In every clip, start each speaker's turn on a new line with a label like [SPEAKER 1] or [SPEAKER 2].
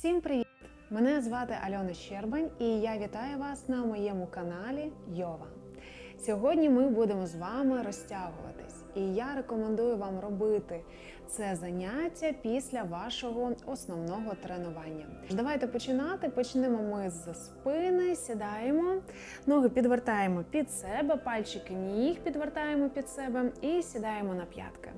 [SPEAKER 1] Всім привіт! Мене звати Альона Щербань і я вітаю вас на моєму каналі Йова. Сьогодні ми будемо з вами розтягуватись, і я рекомендую вам робити це заняття після вашого основного тренування. Давайте починати. Почнемо ми з спини, сідаємо, ноги підвертаємо під себе, пальчики ніг підвертаємо під себе і сідаємо на п'ятки.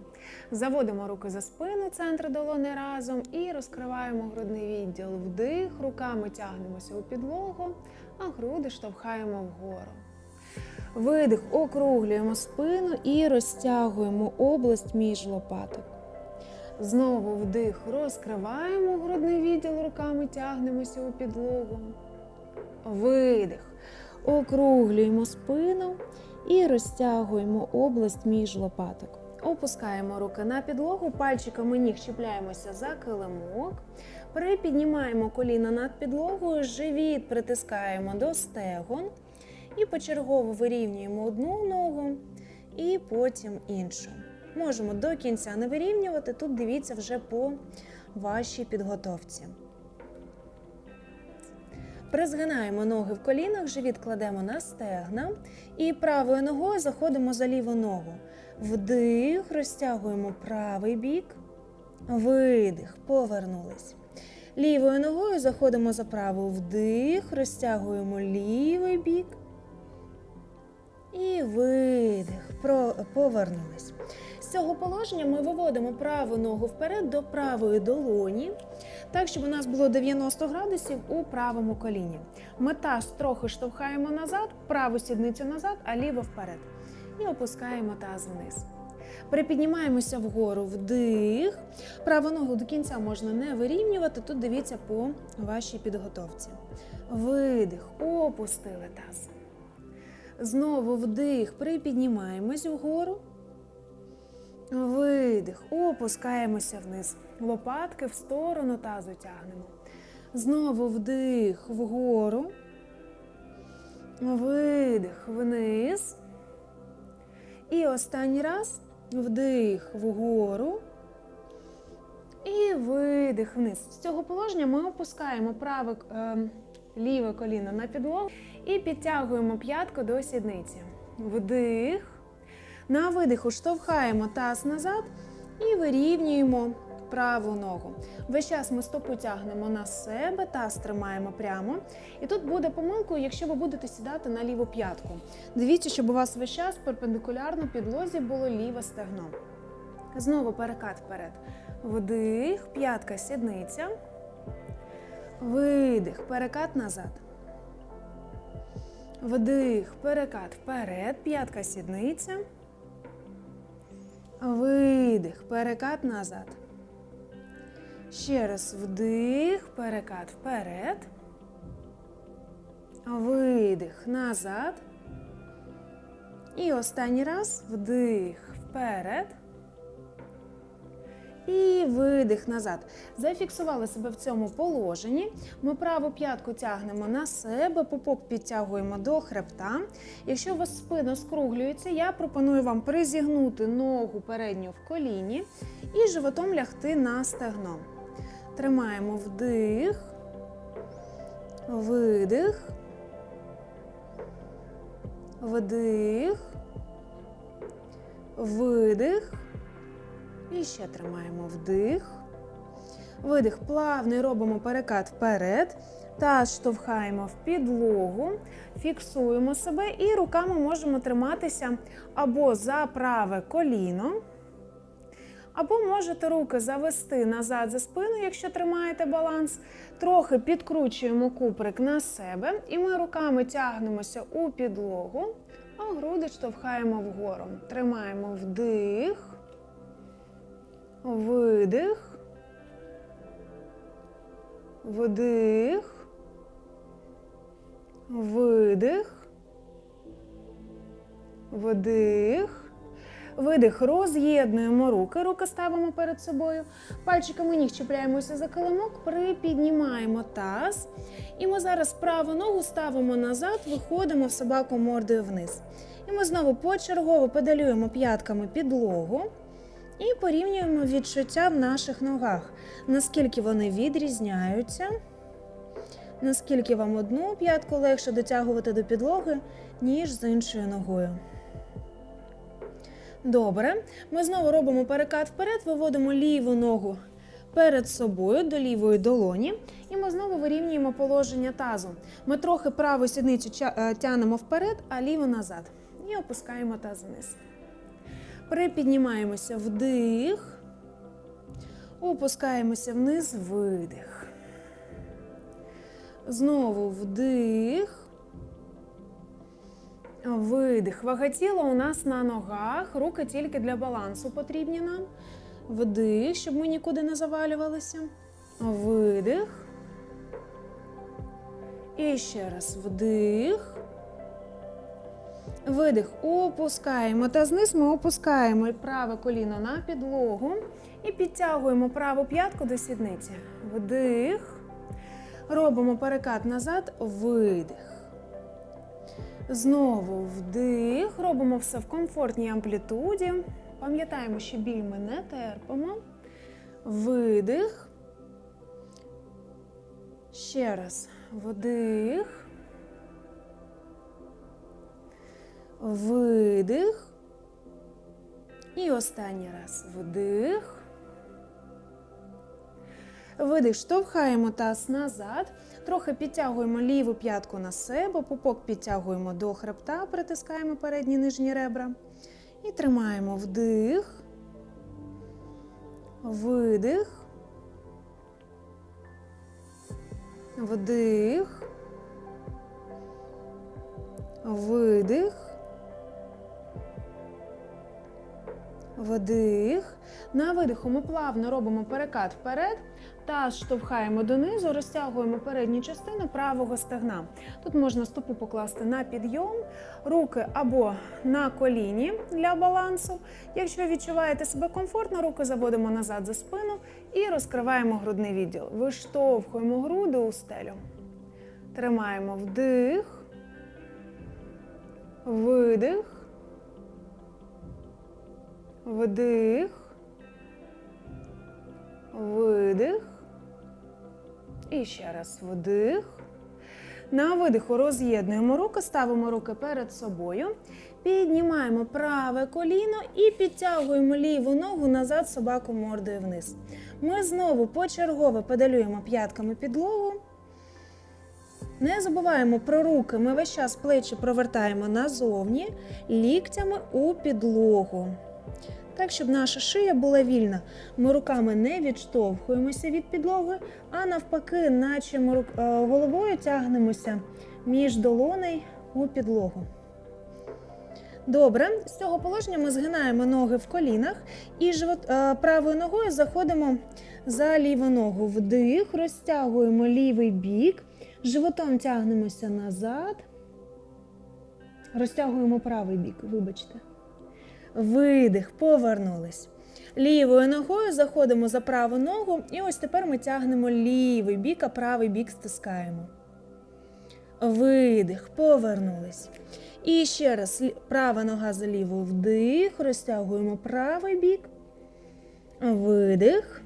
[SPEAKER 1] Заводимо руки за спину, центр долони разом і розкриваємо грудний відділ. Вдих, руками тягнемося у підлогу, а груди штовхаємо вгору. Видих, округлюємо спину і розтягуємо область між лопаток. Знову вдих, розкриваємо грудний відділ, руками тягнемося у підлогу. Видих. Округлюємо спину і розтягуємо область між лопаток. Опускаємо руки на підлогу, пальчиками ніг чіпляємося за килимок. Припіднімаємо коліна над підлогою, живіт притискаємо до стегон. І почергово вирівнюємо одну ногу і потім іншу. Можемо до кінця не вирівнювати, тут дивіться вже по вашій підготовці. Призгинаємо ноги в колінах, живіт кладемо на стегна і правою ногою заходимо за ліву ногу. Вдих, розтягуємо правий бік, видих, повернулись. Лівою ногою заходимо за праву вдих, розтягуємо лівий бік. І видих, повернулись. З цього положення ми виводимо праву ногу вперед до правої долоні, так, щоб у нас було 90 градусів у правому коліні. Ми таз трохи штовхаємо назад, праву сідницю назад, а ліву вперед. І опускаємо таз вниз. Припіднімаємося вгору вдих. Праву ногу до кінця можна не вирівнювати. Тут дивіться по вашій підготовці. Видих, опустили таз. Знову вдих, припіднімаємось вгору. Видих, опускаємося вниз. Лопатки в сторону тазу тягнемо. Знову вдих вгору. Видих вниз. І останній раз вдих вгору. І видих вниз. З цього положення ми опускаємо праве е, ліве коліно на підлогу і підтягуємо п'ятку до сідниці. Вдих. На видиху штовхаємо таз назад і вирівнюємо праву ногу. Весь час ми стопу тягнемо на себе, таз тримаємо прямо. І тут буде помилкою, якщо ви будете сідати на ліву п'ятку. Дивіться, щоб у вас весь час перпендикулярно підлозі було ліве стегно. Знову перекат вперед. Вдих, п'ятка сідниця. Видих, перекат назад. Вдих, перекат вперед, п'ятка сідниця. Видих, перекат назад. Ще раз вдих, перекат вперед. Видих назад. І останній раз вдих вперед. І видих назад. Зафіксували себе в цьому положенні. Ми праву п'ятку тягнемо на себе, пупок підтягуємо до хребта. Якщо у вас спина скруглюється, я пропоную вам призігнути ногу передню в коліні і животом лягти на стегно. Тримаємо вдих, видих, вдих, видих. І ще тримаємо вдих. Видих. Плавний робимо перекат вперед. Таз штовхаємо в підлогу, фіксуємо себе і руками можемо триматися або за праве коліно, або можете руки завести назад за спину, якщо тримаєте баланс. Трохи підкручуємо куприк на себе, і ми руками тягнемося у підлогу, а груди штовхаємо вгору. Тримаємо вдих. Видих. Вдих. Видих. Вдих. Видих. Роз'єднуємо руки. Руки ставимо перед собою. Пальчиками ніг чіпляємося за килимок, припіднімаємо таз. І ми зараз праву ногу ставимо назад, виходимо в собаку мордою вниз. І ми знову почергово педалюємо п'ятками підлогу.
[SPEAKER 2] І порівнюємо відчуття в наших ногах, наскільки вони відрізняються, наскільки вам одну п'ятку легше дотягувати до підлоги, ніж з іншою ногою. Добре. Ми знову робимо перекат вперед, виводимо ліву ногу перед собою до лівої долоні. І ми знову вирівнюємо положення тазу. Ми трохи праву сідницю е, вперед, а ліву назад. І опускаємо таз вниз. Припіднімаємося вдих. Опускаємося вниз, видих. Знову вдих. Видих. Вага тіла у нас на ногах. Руки тільки для балансу потрібні нам. Вдих, щоб ми нікуди не завалювалися. Видих. І ще раз вдих. Видих. Опускаємо. Та зниз ми опускаємо праве коліно на підлогу. І підтягуємо праву п'ятку до сідниці. Вдих. Робимо перекат назад. Видих. Знову вдих. Робимо все в комфортній амплітуді. Пам'ятаємо, що біль ми не терпимо. Видих. Ще раз. Вдих. Видих. І останній раз. Вдих. Видих. Штовхаємо таз назад. Трохи підтягуємо ліву п'ятку на себе, пупок підтягуємо до хребта, притискаємо передні нижні ребра. І тримаємо вдих, видих, вдих, видих, вдих. На видиху ми плавно робимо перекат вперед. Таз штовхаємо донизу, розтягуємо передню частину правого стегна. Тут можна стопу покласти на підйом, руки або на коліні для балансу. Якщо відчуваєте себе комфортно, руки заводимо назад за спину і розкриваємо грудний відділ. Виштовхуємо груди у стелю. Тримаємо вдих, видих, вдих, видих. І ще раз вдих. На видиху роз'єднуємо руки, ставимо руки перед собою. Піднімаємо праве коліно і підтягуємо ліву ногу назад, собаку мордою вниз. Ми знову почергово педалюємо п'ятками підлогу. Не забуваємо про руки. Ми весь час плечі провертаємо назовні, ліктями у підлогу. Так, щоб наша шия була вільна. Ми руками не відштовхуємося від підлоги, а навпаки, наче ми е, головою тягнемося між долоней у підлогу. Добре, з цього положення ми згинаємо ноги в колінах і живот, е, правою ногою заходимо за ліву ногу. Вдих, розтягуємо лівий бік, животом тягнемося назад, розтягуємо правий бік, вибачте. Видих, повернулись. Лівою ногою заходимо за праву ногу, і ось тепер ми тягнемо лівий бік, а правий бік стискаємо. Видих, повернулись. І ще раз права нога за ліву вдих, розтягуємо правий бік, видих.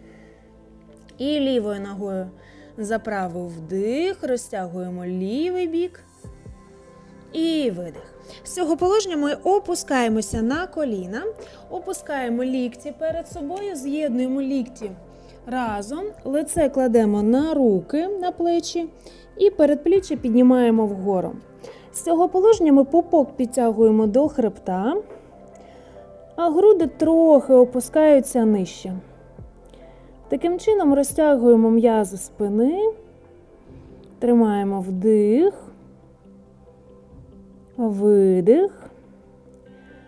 [SPEAKER 2] І лівою ногою за праву вдих, розтягуємо лівий бік і видих. З цього положення ми опускаємося на коліна, опускаємо лікті перед собою, з'єднуємо лікті разом, лице кладемо на руки, на плечі і передпліччя піднімаємо вгору. З цього положення ми пупок підтягуємо до хребта, а груди трохи опускаються нижче. Таким чином розтягуємо м'язи спини, тримаємо вдих. Видих.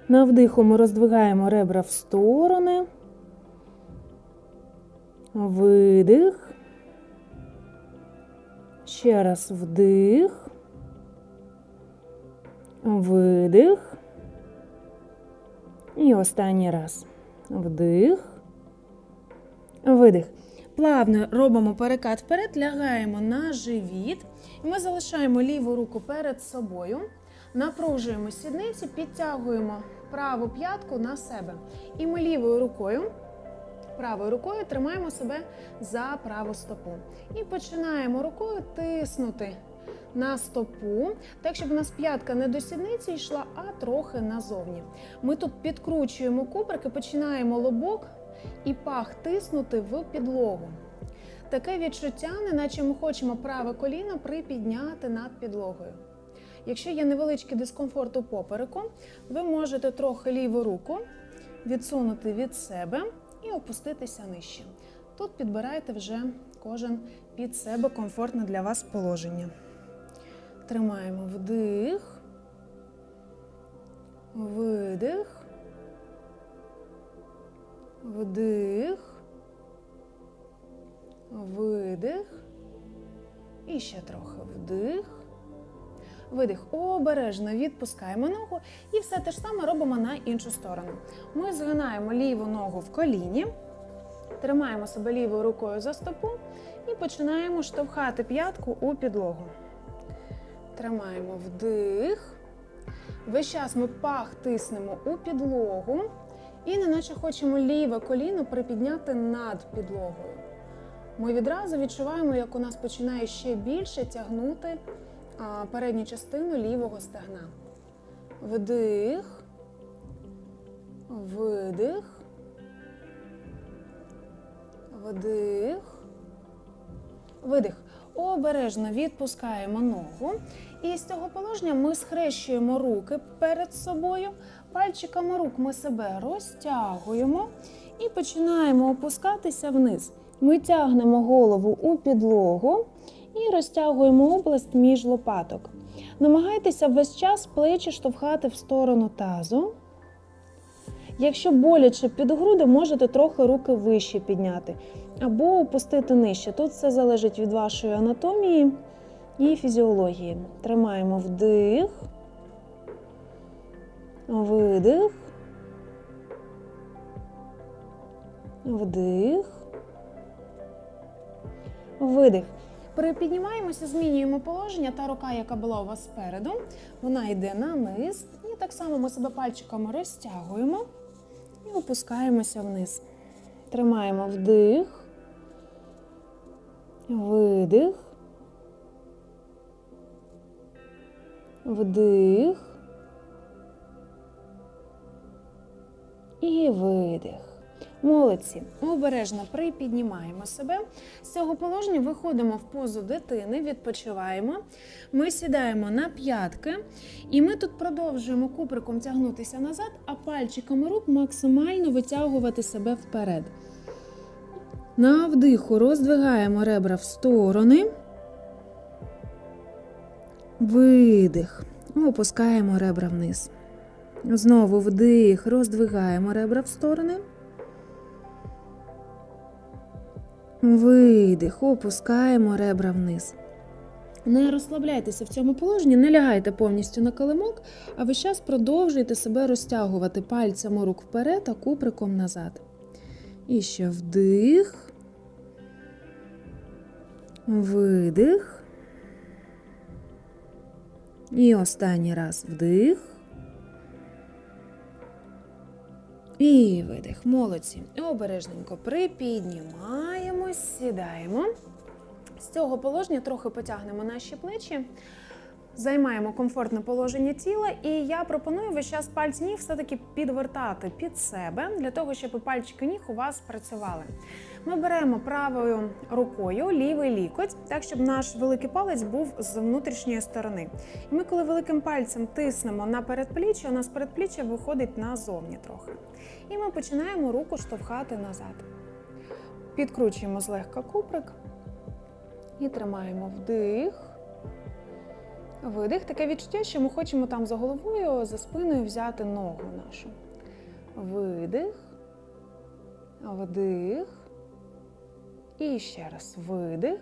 [SPEAKER 2] На вдиху ми роздвигаємо ребра в сторони. Видих. Ще раз вдих. Видих. І останній раз. Вдих. Видих. Плавно робимо перекат вперед, лягаємо на живіт. І ми залишаємо ліву руку перед собою. Напружуємо сідниці, підтягуємо праву п'ятку на себе. І ми лівою рукою, правою рукою тримаємо себе за праву стопу. І починаємо рукою тиснути на стопу, так щоб у нас п'ятка не до сідниці йшла, а трохи назовні. Ми тут підкручуємо куприки, починаємо лобок і пах тиснути в підлогу. Таке відчуття, неначе ми хочемо праве коліно припідняти над підлогою. Якщо є невеличкий дискомфорт у попереку, ви можете трохи ліву руку відсунути від себе і опуститися нижче. Тут підбирайте вже кожен під себе комфортне для вас положення. Тримаємо вдих, видих, вдих, видих. І ще трохи вдих. Видих. Обережно відпускаємо ногу і все те ж саме робимо на іншу сторону. Ми згинаємо ліву ногу в коліні, тримаємо себе лівою рукою за стопу і починаємо штовхати п'ятку у підлогу. Тримаємо вдих. Весь час ми пах тиснемо у підлогу і неначе хочемо ліве коліно припідняти над підлогою. Ми відразу відчуваємо, як у нас починає ще більше тягнути передню частину лівого стегна. Вдих, видих, вдих, видих. Обережно відпускаємо ногу. І з цього положення ми схрещуємо руки перед собою. Пальчиками рук ми себе розтягуємо і починаємо опускатися вниз. Ми тягнемо голову у підлогу і розтягуємо область між лопаток. Намагайтеся весь час плечі штовхати в сторону тазу. Якщо боляче під груди, можете трохи руки вище підняти або опустити нижче. Тут все залежить від вашої анатомії і фізіології. Тримаємо вдих, видих, вдих, видих. Припіднімаємося, змінюємо положення. Та рука, яка була у вас спереду, вона йде на низ. І так само ми себе пальчиками розтягуємо і опускаємося вниз. Тримаємо вдих, видих, вдих і видих. Молодці. Обережно припіднімаємо себе. З цього положення виходимо в позу дитини, відпочиваємо. Ми сідаємо на п'ятки, і ми тут продовжуємо куприком тягнутися назад, а пальчиками рук максимально витягувати себе вперед. На вдиху роздвигаємо ребра в сторони. Видих. Опускаємо ребра вниз. Знову вдих, роздвигаємо ребра в сторони. Видих, опускаємо ребра вниз. Не розслабляйтеся в цьому положенні, не лягайте повністю на килимок, а весь час продовжуйте себе розтягувати пальцями рук вперед, а куприком назад. І ще вдих, видих. І останній раз вдих. І видих. Молодці. Обережненько припіднімаємось, сідаємо. З цього положення трохи потягнемо наші плечі, займаємо комфортне положення тіла, і я пропоную весь час пальці ніг все-таки підвертати під себе, для того, щоб пальчики ніг у вас працювали. Ми беремо правою рукою лівий лікоть, так щоб наш великий палець був з внутрішньої сторони. І ми, коли великим пальцем тиснемо на передпліччя, у нас передпліччя виходить назовні трохи. І ми починаємо руку штовхати назад. Підкручуємо злегка куприк і тримаємо вдих. Видих. Таке відчуття, що ми хочемо там за головою, за спиною взяти ногу нашу. Видих, вдих. І ще раз видих.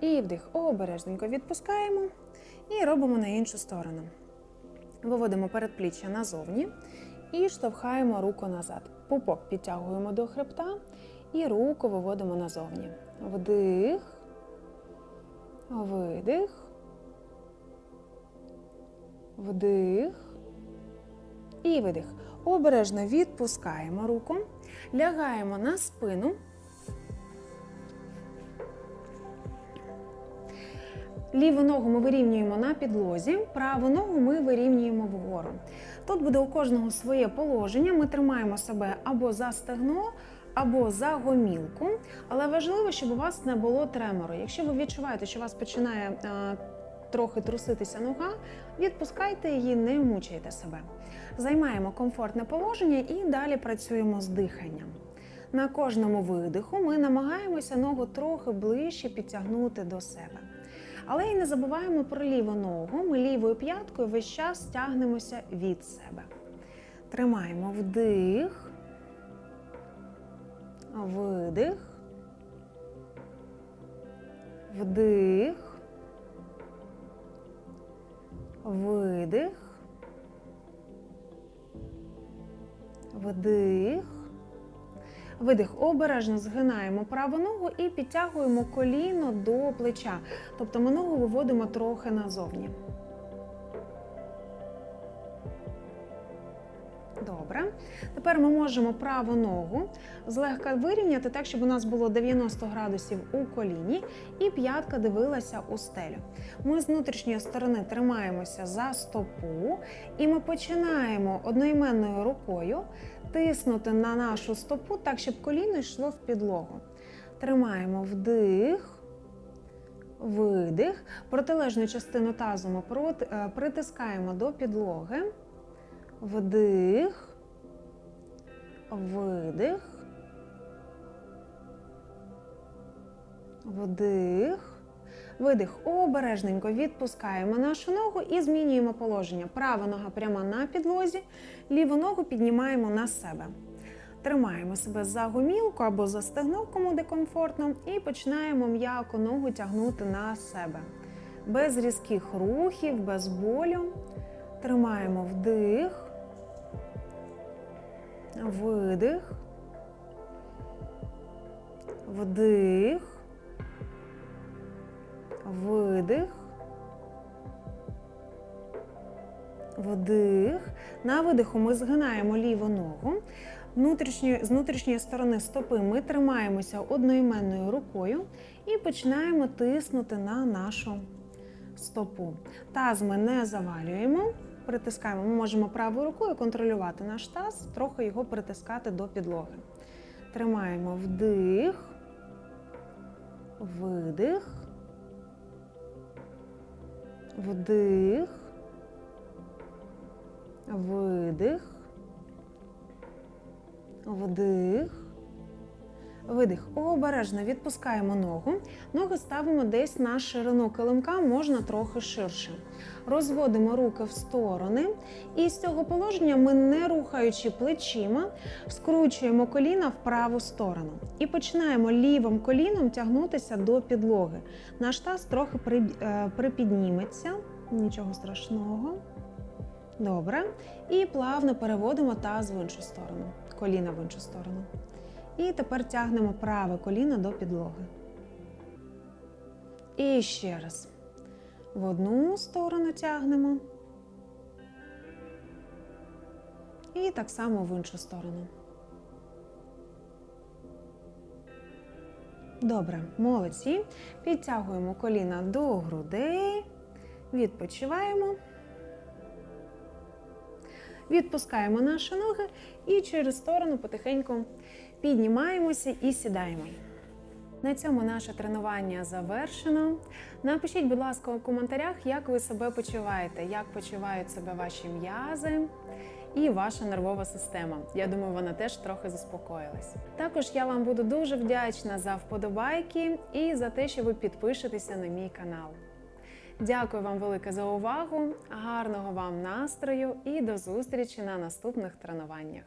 [SPEAKER 2] І вдих. Обережненько відпускаємо і робимо на іншу сторону. Виводимо передпліччя назовні і штовхаємо руку назад. Пупок підтягуємо до хребта і руку виводимо назовні. Вдих, видих, вдих, І видих. Обережно відпускаємо руку, лягаємо на спину. Ліву ногу ми вирівнюємо на підлозі, праву ногу ми вирівнюємо вгору. Тут буде у кожного своє положення. Ми тримаємо себе або за стегно, або за гомілку. Але важливо, щоб у вас не було тремору. Якщо ви відчуваєте, що у вас починає е, трохи труситися нога, відпускайте її, не мучайте себе. Займаємо комфортне положення і далі працюємо з диханням. На кожному видиху ми намагаємося ногу трохи ближче підтягнути до себе. Але і не забуваємо про ліву ногу. Ми лівою п'яткою весь час тягнемося від себе. Тримаємо вдих, видих, вдих, видих, вдих. Видих. Обережно згинаємо праву ногу і підтягуємо коліно до плеча. Тобто ми ногу виводимо трохи назовні. Тепер ми можемо праву ногу злегка вирівняти так, щоб у нас було 90 градусів у коліні і п'ятка дивилася у стелю. Ми з внутрішньої сторони тримаємося за стопу, і ми починаємо одноіменною рукою тиснути на нашу стопу так, щоб коліно йшло в підлогу. Тримаємо вдих, видих. Протилежну частину тазу ми е, притискаємо до підлоги. Вдих, видих, вдих, видих. Обережненько відпускаємо нашу ногу і змінюємо положення. Права нога прямо на підлозі, ліву ногу піднімаємо на себе. Тримаємо себе за гомілку або за стегно, кому де комфортно, і починаємо м'яко ногу тягнути на себе. Без різких рухів, без болю. Тримаємо вдих, видих, вдих, видих, вдих. На видиху ми згинаємо ліву ногу. Внутрішньої, з внутрішньої сторони стопи ми тримаємося одноіменною рукою і починаємо тиснути на нашу стопу. Таз ми не завалюємо, притискаємо. Ми можемо правою рукою контролювати наш таз, трохи його притискати до підлоги. Тримаємо вдих, видих, вдих, видих, вдих. Видих. Обережно відпускаємо ногу. Ноги ставимо десь на ширину килимка, можна трохи ширше. Розводимо руки в сторони. І з цього положення ми, не рухаючи плечима, скручуємо коліна в праву сторону. І починаємо лівим коліном тягнутися до підлоги. Наш таз трохи е, припідніметься, нічого страшного. Добре. І плавно переводимо таз в іншу сторону, коліна в іншу сторону. І тепер тягнемо праве коліно до підлоги. І ще раз. В одну сторону тягнемо. І так само в іншу сторону. Добре, молодці. Підтягуємо коліна до грудей. Відпочиваємо. Відпускаємо наші ноги і через сторону потихеньку піднімаємося і сідаємо. На цьому наше тренування завершено. Напишіть, будь ласка, у коментарях, як ви себе почуваєте, як почувають себе ваші м'язи і ваша нервова система. Я думаю, вона теж трохи заспокоїлась. Також я вам буду дуже вдячна за вподобайки і за те, що ви підпишетеся на мій канал. Дякую вам велике за увагу, гарного вам настрою і до зустрічі на наступних тренуваннях.